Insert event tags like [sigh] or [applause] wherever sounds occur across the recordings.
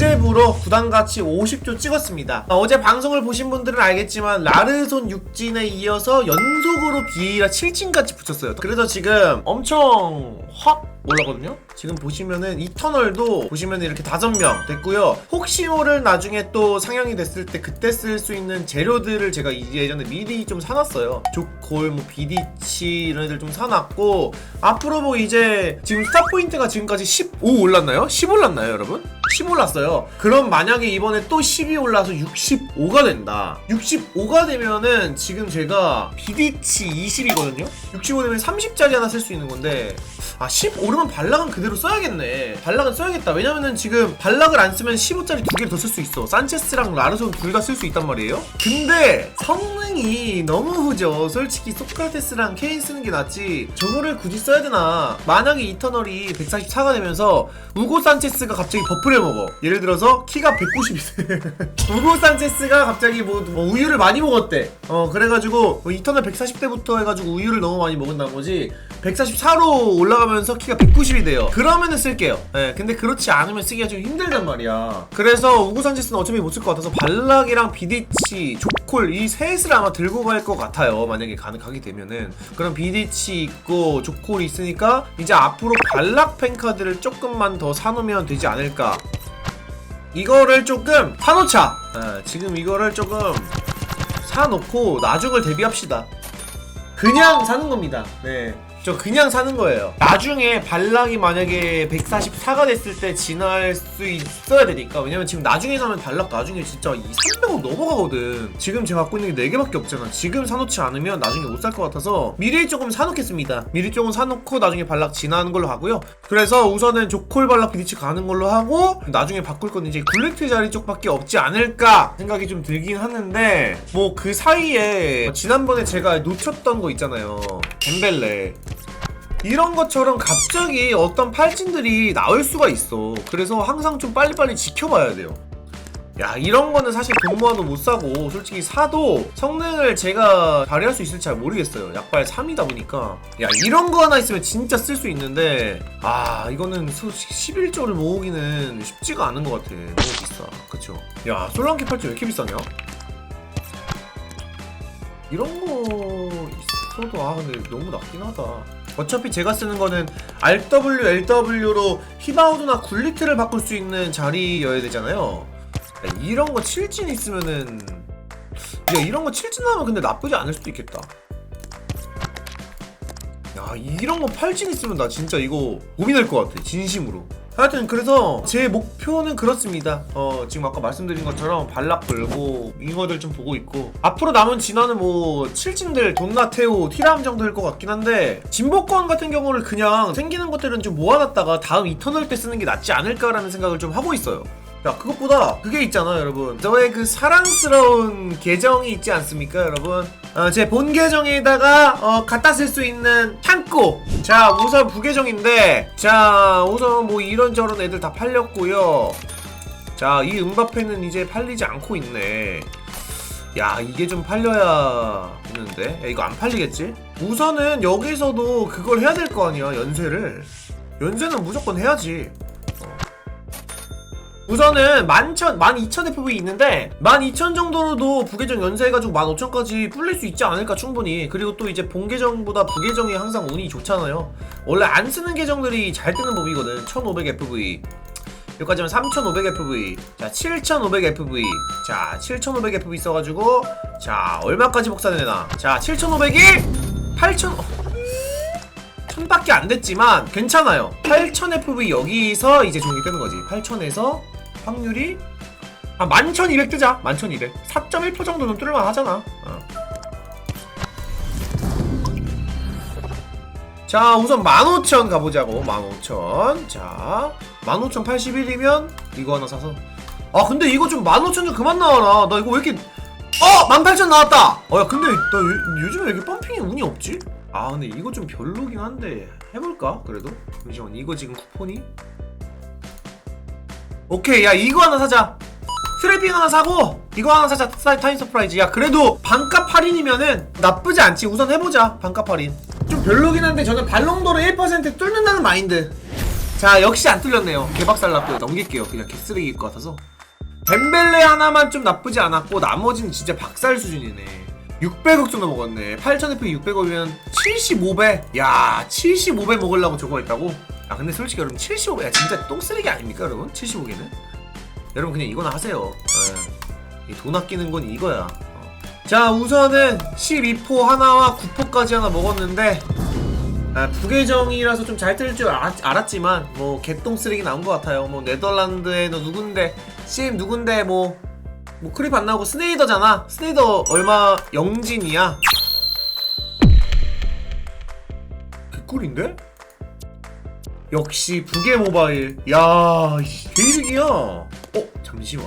어제부로 구단가치 50조 찍었습니다. 어, 어제 방송을 보신 분들은 알겠지만 라르손 6진에 이어서 연속으로 비에이라 7진까지 붙였어요. 그래서 지금 엄청 확 올라거든요. 지금 보시면은 이터널도 보시면 이렇게 다섯 명 됐고요. 혹시 모를 나중에 또 상영이 됐을 때 그때 쓸 수 있는 재료들을 제가 이- 예전에 미리 좀 사놨어요. 조콜, 뭐 비디치 이런 애들 좀 사놨고 앞으로 뭐 이제 지금 스타 포인트가 지금까지 15 올랐나요? 10 올랐나요, 여러분? 10 올랐어요. 그럼 만약에 이번에 또 10이 올라서 65가 된다. 65가 되면은 지금 제가 비디치 20이거든요. 65 되면 30짜리 하나 쓸 수 있는 건데 아, 10 오르면 발락은 그대로 써야겠네. 발락은 써야겠다. 왜냐면은 지금 발락을 안 쓰면 15짜리 두 개를 더 쓸 수 있어. 산체스랑 라르손 둘 다 쓸 수 있단 말이에요. 근데 성능이 너무 후져. 솔직히 소크라테스랑 케인 쓰는 게 낫지. 저거를 굳이 써야 되나? 만약에 이터널이 144가 되면서 우고 산체스가 갑자기 버프를 먹어. 예를 들어서 키가 190이세. [laughs] 우고 산체스가 갑자기 뭐, 뭐 우유를 많이 먹었대. 어 그래가지고 뭐 이터널 140대부터 해가지고 우유를 너무 많이 먹은 나머지 144로 올라 가면서 키가 190이 돼요. 그러면은 쓸게요. 예, 근데 그렇지 않으면 쓰기가 좀 힘들단 말이야. 그래서 우구 산체스는 어차피 못 쓸 것 같아서 발락이랑 비디치, 조콜 이 셋을 아마 들고 갈 것 같아요. 만약에 가능하게 되면은. 그럼 비디치 있고 조콜이 있으니까 이제 앞으로 발락 펜카드를 조금만 더 사놓으면 되지 않을까. 이거를 조금 사놓자. 예, 지금 이거를 조금 사놓고 나중을 대비합시다. 그냥 사는 겁니다. 네. 저 그냥 사는 거예요. 나중에 발락이 만약에 144가 됐을 때 진화할 수 있어야 되니까. 왜냐면 지금 나중에 사면 발락 나중에 진짜 이 300원 넘어가거든. 지금 제가 갖고 있는 게 4개밖에 없잖아. 지금 사놓지 않으면 나중에 못 살 것 같아서 미리 조금 사놓겠습니다. 미리 조금 사놓고 나중에 발락 진화하는 걸로 하고요. 그래서 우선은 조콜 발락 비디치 가는 걸로 하고 나중에 바꿀 건 이제 굴렉트 자리 쪽밖에 없지 않을까 생각이 좀 들긴 하는데 뭐 그 사이에 지난번에 제가 놓쳤던 거 있잖아요. 덴벨레. 이런 것처럼 갑자기 어떤 팔진들이 나올 수가 있어. 그래서 항상 좀 빨리빨리 지켜봐야 돼요. 야 이런 거는 사실 돈 모아도 못 사고 솔직히 사도 성능을 제가 발휘할 수 있을지 잘 모르겠어요. 약발 3이다 보니까. 야 이런 거 하나 있으면 진짜 쓸 수 있는데 아 이거는 솔직히 11조를 모으기는 쉽지가 않은 것 같아. 너무 비싸. 그쵸? 야 솔랑키 팔찌 왜 이렇게 비싸냐? 이런 거 있어도 아 근데 너무 낮긴 하다 어차피 제가 쓰는 거는 RW, LW로 히바우드나 굴리트를 바꿀 수 있는 자리여야 되잖아요. 야, 이런 거 7진 있으면은 야 이런 거 7진 하면 근데 나쁘지 않을 수도 있겠다. 야 이런 거 8진 있으면 나 진짜 이거 고민할 것 같아 진심으로 하여튼 그래서 제 목표는 그렇습니다. 어 지금 아까 말씀드린 것처럼 발락 걸고 잉어들 좀 보고 있고. 앞으로 남은 진화는 뭐 7진들 돈나테오 티람 정도일 것 같긴 한데 진보권 같은 경우를 그냥 생기는 것들은 좀 모아놨다가 다음 이터널 때 쓰는 게 낫지 않을까라는 생각을 좀 하고 있어요 야 그것보다 그게 있잖아 여러분. 저의 그 사랑스러운 계정이 있지 않습니까 여러분? 어, 제 본 계정에다가 어, 갖다 쓸 수 있는 창고. 자 우선 부계정인데 자 우선 뭐 이런저런 애들 다 팔렸고요. 자 이 음바페는 이제 팔리지 않고 있네. 야 이게 좀 팔려야 되는데? 야, 이거 안 팔리겠지? 우선은 여기서도 그걸 해야 될 거 아니야 연세를. 연세는 무조건 해야지 우선은 11,000, 12,000 FV 있는데 12,000 정도로도 부계정 연세해가지고 15,000까지 불릴 수 있지 않을까 충분히. 그리고 또 이제 본 계정보다 부계정이 항상 운이 좋잖아요. 원래 안 쓰는 계정들이 잘 뜨는 법이거든. 1500 FV 여기까지면 3500 FV 자7500 FV 자7500 FV 써가지고 자 얼마까지 복사되나? 자 7500이 8000 어. 1000밖에 안 됐지만 괜찮아요. 8000 FV 여기서 이제 종이 뜨는 거지. 8000에서 확률이 아 11200 뜨자 11200 4.1% 정도는 뚫을만 하잖아 어. 자 우선 15000 가보자고 15000 자 15081이면 이거 하나 사서 아 근데 이거 좀 15000 좀 그만 나와라 나 이거 왜 이렇게 어! 18000 나왔다! 어 야 근데 나 요, 요즘에 왜 이렇게 펌핑이 운이 없지? 아 근데 이거 좀 별로긴 한데 해볼까 그래도? 잠시만 이거 지금 쿠폰이? 오케이 야 이거 하나 사자. 트래핑 하나 사고 이거 하나 사자. 사- 타임 서프라이즈. 야 그래도 반값 할인이면은 나쁘지 않지. 우선 해보자 반값 할인. 좀 별로긴 한데 저는 발롱도르 1% 뚫는다는 마인드. 자 역시 안 뚫렸네요. 개박살 났고요. 넘길게요. 그냥 개쓰레기일 것 같아서. 덴벨레 하나만 좀 나쁘지 않았고 나머지는 진짜 박살 수준이네. 600억 정도 먹었네. 8000FP 600억이면 75배 야 75배 먹으려고 저거 했다고? 아 근데 솔직히 여러분 75배 야 진짜 똥 쓰레기 아닙니까 여러분? 75개는? 여러분 그냥 이거나 하세요 예. 이돈 아끼는 건 이거야 어. 자 우선은 12포 하나와 9포까지 하나 먹었는데 아, 부계정이라서 좀 잘 뜰 줄 알았지만 뭐 개똥 쓰레기 나온 것 같아요. 뭐 네덜란드에 너 누군데 CM 누군데 뭐. 뭐 크립 안 나오고 스네이더잖아. 스네이더 얼마 영진이야. 개꿀인데? 역시 부계 모바일. 야, 개이득이야. 어, 잠시만.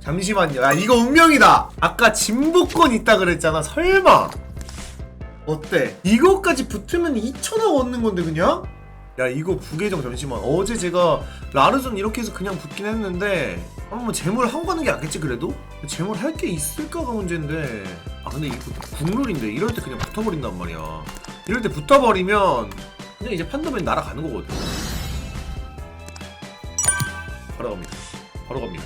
잠시만요. 야, 이거 운명이다. 아까 진보권 있다 그랬잖아. 설마. 어때? 이거까지 붙으면 2천억 얻는 건데 그냥? 야 이거 부계정 잠시만 어제 제가 라르존 이렇게 해서 그냥 붙긴 했는데 한번 재물 하고 가는 게 낫겠지 그래도? 재물 할 게 있을까가 문제인데 아 근데 이거 국룰인데 이럴 때 그냥 붙어버린단 말이야 이럴 때 붙어버리면 그냥 이제 판도맨 날아가는 거거든. 바로 갑니다. 바로 갑니다.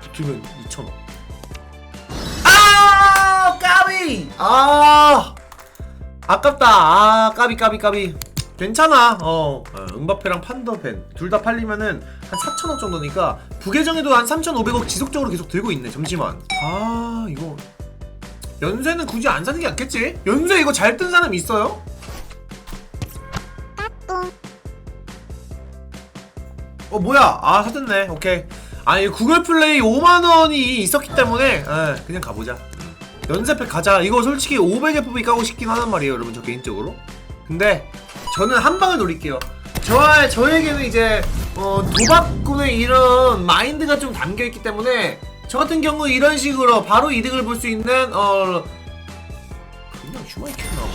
붙으면 2천억 아! 까비! 아! 아깝다. 아 까비 까비 까비. 괜찮아. 어, 어 응바페랑 판더벤 둘 다 팔리면은 한 4천억 정도니까 부계정에도 한 3,500억 지속적으로 계속 들고 있네 잠시만 아 이거 연쇄는 굳이 안 사는 게 낫겠지? 연쇄 이거 잘 뜬 사람 있어요? 어 뭐야? 아 사줬네. 오케이. 아니 구글 플레이 5만원이 있었기 때문에 에, 그냥 가보자. 음. 연세팩 가자. 이거 솔직히 500FP 까고 싶긴 하단 말이에요 여러분 저 개인적으로. 근데 저는 한 방을 노릴게요. 저, 저에게는 이제 어, 도박꾼의 이런 마인드가 좀 담겨있기 때문에 저 같은 경우 이런 식으로 바로 이득을 볼 수 있는 어 그냥 슈마이ker 나와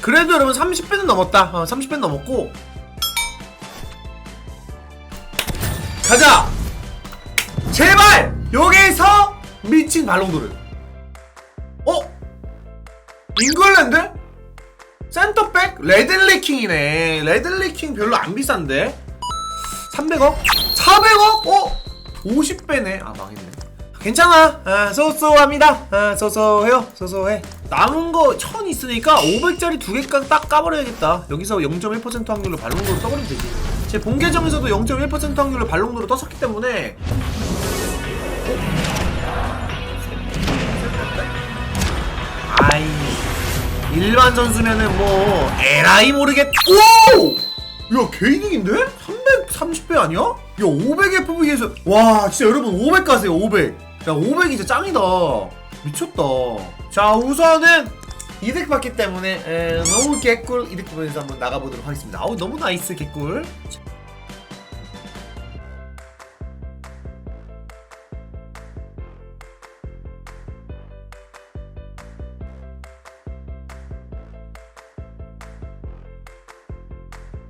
그래도 여러분 30배는 넘었다 어, 30배는 넘었고 가자 제발 여기서 미친 발롱도르 어? 잉글랜드? 센터백? 레들리킹이네 레들리킹 별로 안 비싼데 300억? 400억? 어? 50배네 아 망했네 괜찮아. 아, 소소합니다. 아, 소소해요. 소소해. 남은 거1000 있으니까 500짜리 두 개가 딱 까버려야겠다. 여기서 0.1% 확률로 발롱도로 떠버리면 되지. 제 본계정에서도 0.1% 확률로 발롱도로 떴었기 때문에. 아이 일반 선수면은 뭐 에라이 모르겠 오! 야 개이득인데? 330배 아니야? 야 500FV에서 와 진짜 여러분 500 가세요 500 야 500 진짜 짱이다. 미쳤다. 자 우선은 이득 받기 때문에 에, 너무 개꿀 이득 보면서 한번 나가보도록 하겠습니다. 아우 너무 나이스 개꿀